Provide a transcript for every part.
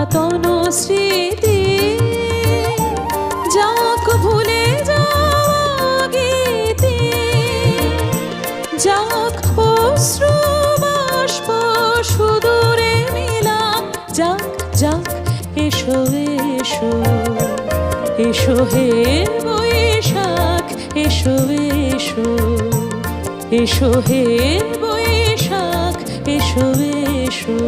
পুরাতন স্মৃতি। যাক ভুলে যাওয়া গীতি। যাক অশ্রু বাষ্প সুদূরে মিলাম। যাক যাক, এসো এসো এসো হে বৈশাখ, এসো এসো এসো হে বৈশাখ, এসো এসো।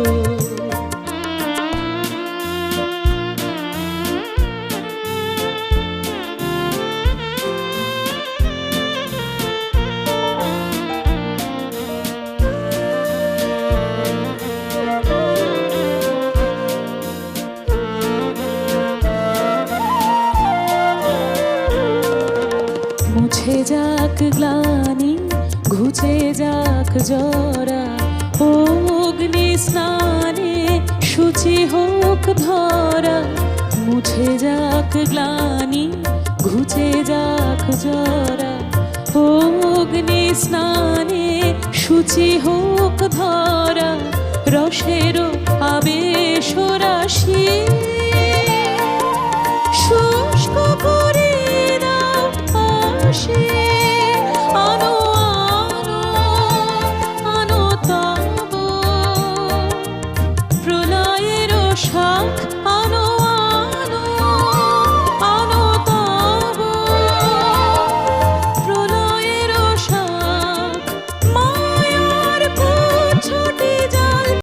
মুছে যাক গ্লানি, ঘুচে যাক জরা। অগ্নি স্নানে সূচি হোক ধরা। মুছে যাক গ্লানি, ঘুচে যাক জরা। অগ্নি স্নানে সূচি হোক ধরা। রসের আবেশ রাশি। machine.